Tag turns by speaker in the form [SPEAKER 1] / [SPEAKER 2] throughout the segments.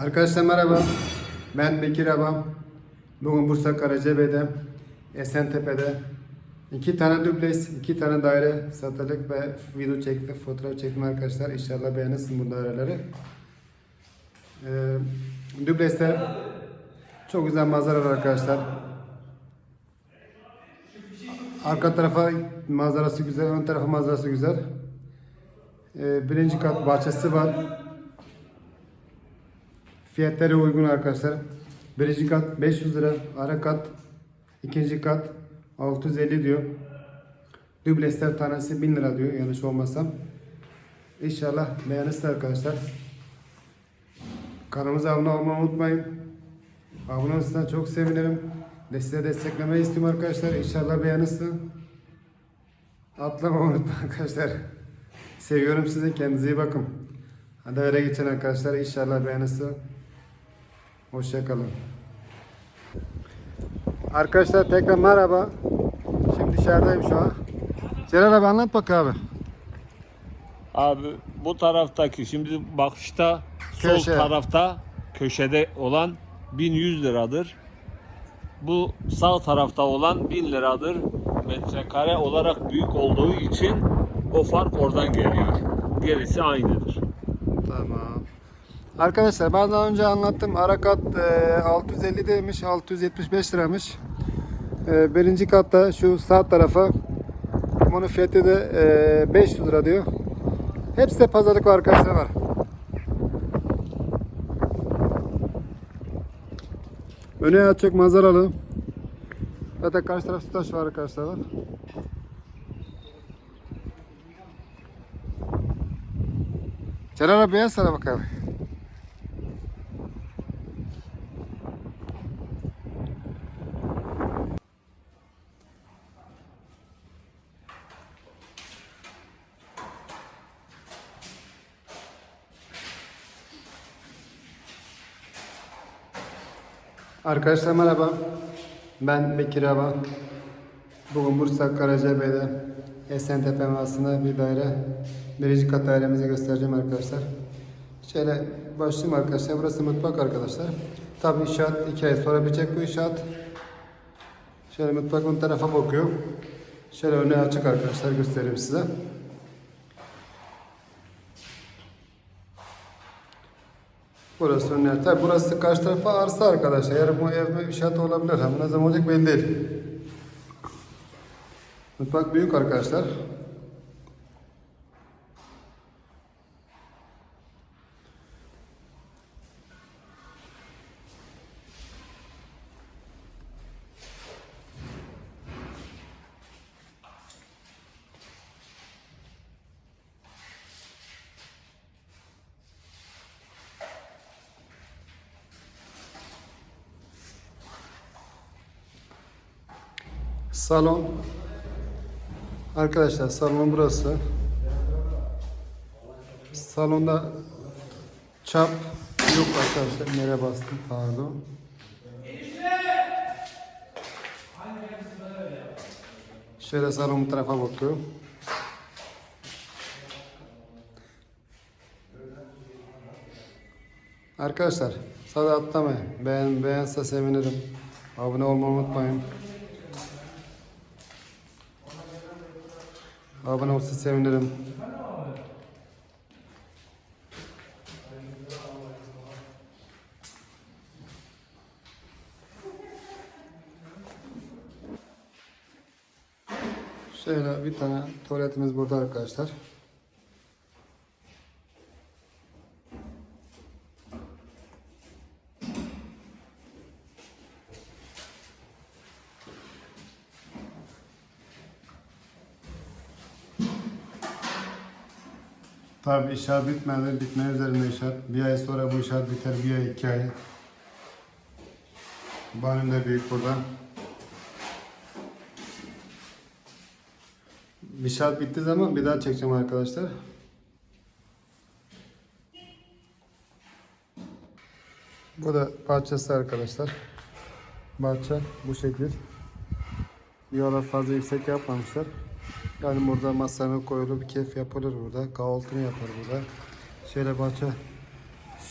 [SPEAKER 1] Arkadaşlar merhaba. Ben Bekir Abam. Bugün Bursa Karacabey'de, Esentepe'de iki tane dubleks, iki tane daire satılık ve video çektim, fotoğraf çektim arkadaşlar. İnşallah beğenirsiniz bu daireleri. Ee, dubleksler çok güzel manzara var arkadaşlar. Arka tarafa manzarası güzel, ön tarafa manzarası güzel. Ee, birinci kat bahçesi var. Fiyatları uygun arkadaşlar. Birinci kat 500 lira, ara kat, ikinci kat 650 diyor. Dublesler tanesi 1000 lira diyor yanlış olmasam. İnşallah beğenirsiniz arkadaşlar. Kanalımıza abone olmayı unutmayın. Abone olursanız çok sevinirim. De size desteklemeyi istiyorum arkadaşlar. İnşallah beğenirsiniz. Atlama unutma arkadaşlar. Seviyorum sizi. Kendinize iyi bakın. Hadi öyle geçin arkadaşlar. İnşallah beğenirsiniz. Hoşçakalın. Arkadaşlar tekrar merhaba. Şimdi dışarıdayım şu an. Celal abi anlat bak abi.
[SPEAKER 2] Abi bu taraftaki şimdi bakışta
[SPEAKER 1] Köşe.
[SPEAKER 2] sol tarafta köşede olan 1100 liradır. Bu sağ tarafta olan 1000 liradır. Metrekare olarak büyük olduğu için o fark oradan geliyor. Gerisi aynıdır.
[SPEAKER 1] Tamam. Arkadaşlar ben daha önce anlattım. Arakat e, 650 demiş, 675 liramış. E, birinci katta şu sağ tarafa bunun fiyatı da e, 500 lira diyor. Hepsi de pazarlık var arkadaşlar var. Öne açık manzaralı. Zaten karşı taraf taş var arkadaşlar. var. Celal abi beyaz sana bak Arkadaşlar merhaba. Ben Bekir Aba. Bugün Bursa Karacabey'de Esentepe mağazasında bir daire. Birinci kat dairemizi göstereceğim arkadaşlar. Şöyle başlayayım arkadaşlar. Burası mutfak arkadaşlar. Tabi inşaat iki ay sonra bitecek bu inşaat. Şöyle mutfak ön tarafa bakıyor. Şöyle önü açık arkadaşlar göstereyim size. Burası önler. Tabi burası karşı tarafa arsa arkadaşlar. Yarın bu ev inşaat olabilir. Ama ne zaman olacak belli değil. Mutfak büyük arkadaşlar. Salon. Arkadaşlar salon burası. Salonda çap yok arkadaşlar. Nereye bastım pardon. Şöyle salon bu tarafa bakıyorum. Arkadaşlar sadece atlamayın. Beğen, beğense sevinirim. Abone olmayı unutmayın. Abone olsa sevinirim. Şöyle bir tane tuvaletimiz burada arkadaşlar. Tabii inşaat bitmedi, bitme üzerine inşaat. Bir ay sonra bu inşaat biter, bir ay, iki ay. Banım da büyük burada. İnşaat bittiği zaman bir daha çekeceğim arkadaşlar. Bu da bahçesi arkadaşlar. Bahçe bu şekil. Diyorlar fazla yüksek yapmamışlar. Yani burada masanı koyulur, keyif yapılır burada. Kahvaltını yapar burada. Şöyle bahçe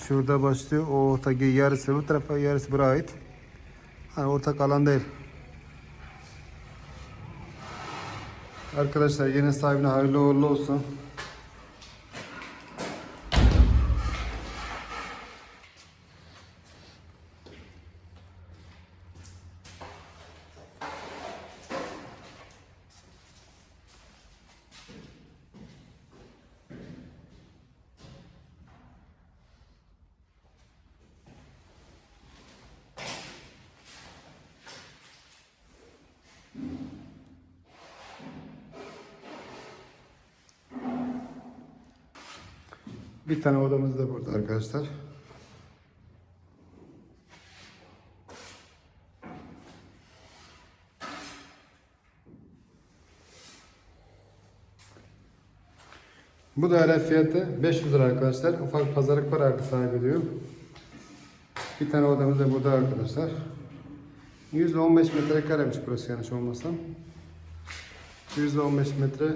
[SPEAKER 1] Şurada başlıyor. O ortaki yarısı bu tarafa yarısı buraya ait. Hani ortak alan değil. Arkadaşlar yeni sahibine hayırlı uğurlu olsun. Bir tane odamız da burada arkadaşlar. Bu daire fiyatı 500 lira arkadaşlar. Ufak pazarlık var artık sahibi diyor. Bir tane odamız da burada arkadaşlar. 115 metrekaremiş burası yanlış olmasam. 115 metre